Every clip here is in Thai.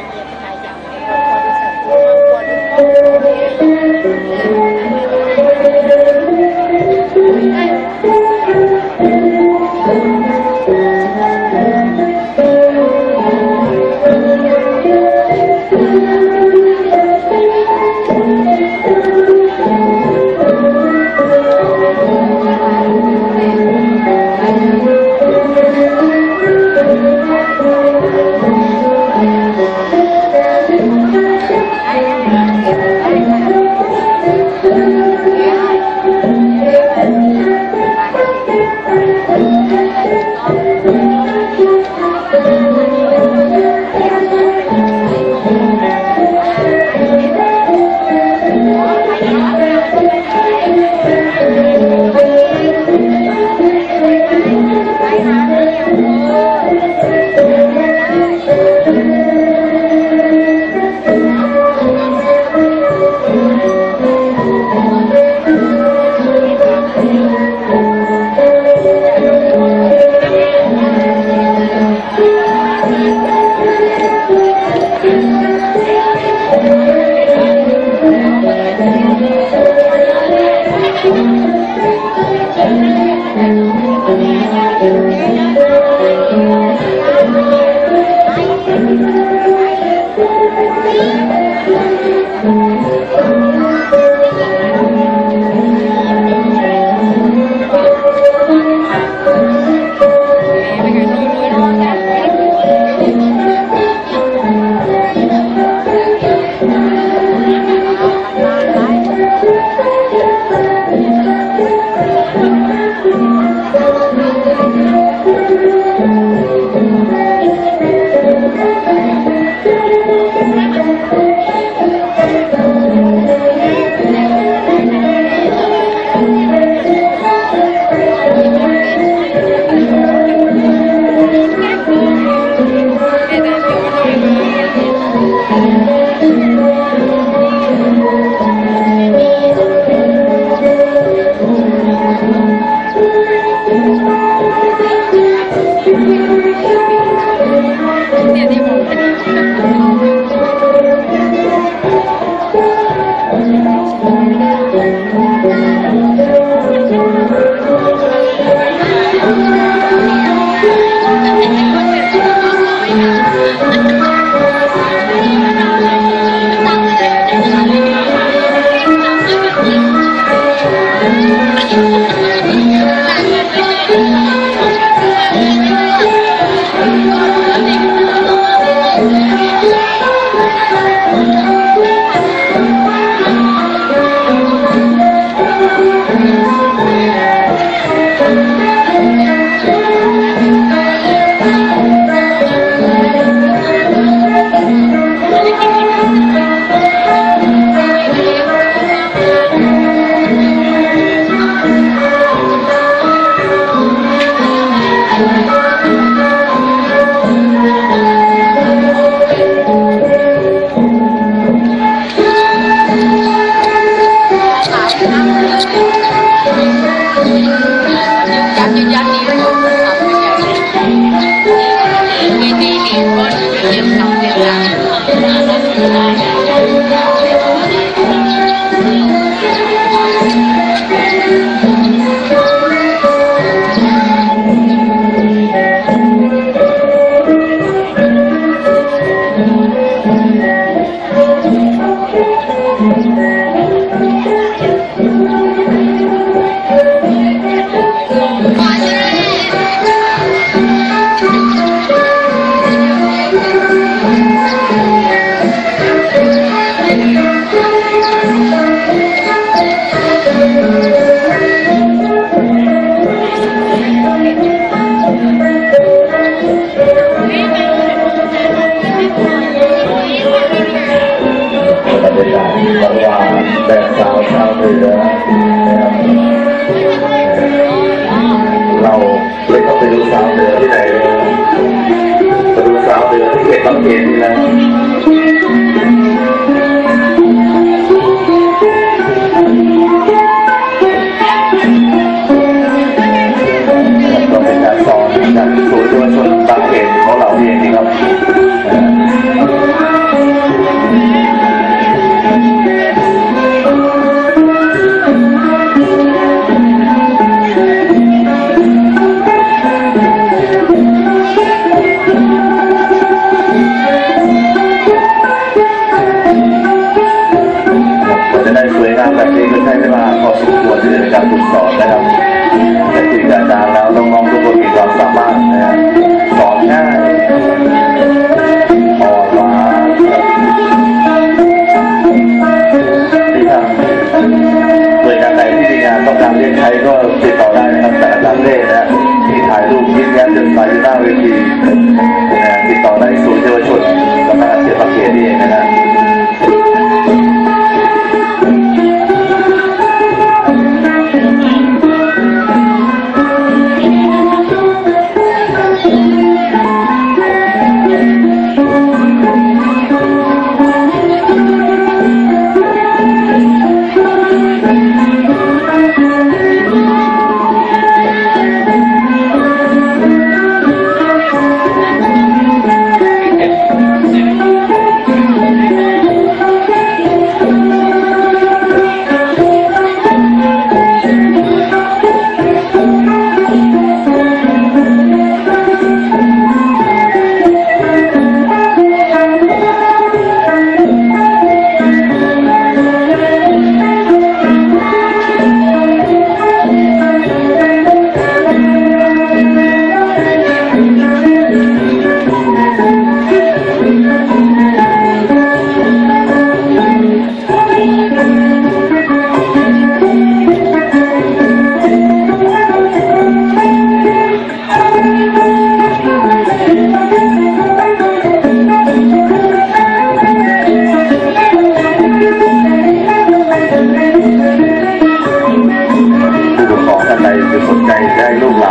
บ ที่ งแบบนี้ก็ใช้เวลาพอสมควรที่จะการฝึกสอนนะครับแต่ที่จาจานแล้วน้องๆทุกคนมีความสามารถนะสอนง่ายอ่อนหวานที่ทำโดยการใดที่มีงาต้องกาเรียกใช้ก็ติดต่อได้แต่อาจารย์เล่นะมีถ่ายรูปยิ้มแย้มเนไปที่หน้าเวทีติดต่อได้ศูนย์เยาวชนสำนักงานเขตบางเขนนี่นะครับ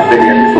对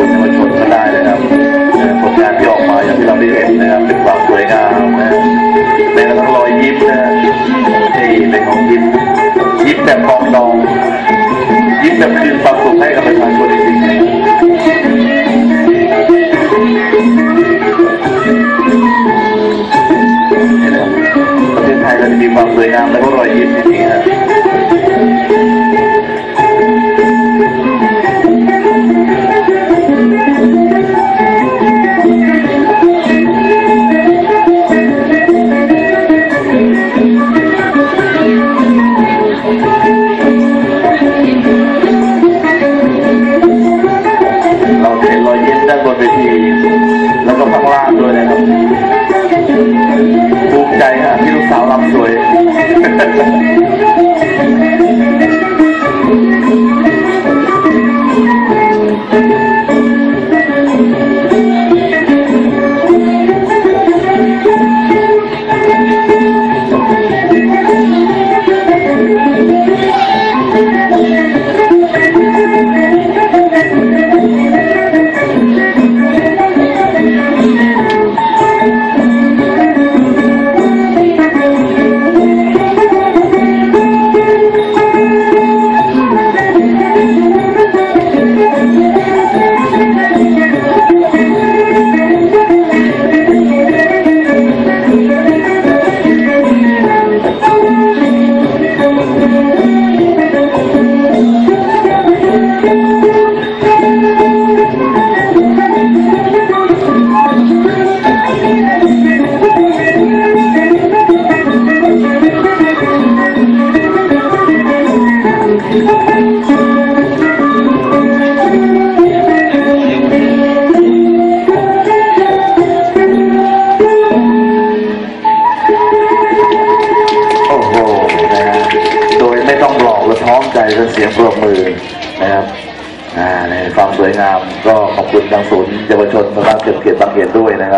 ที่ลู ยงปรบมือนะครับในความสวยงามก็ขอบคุณทางศูนย์เยาวชนสภาพเขตบางเขนด้วยนะครับ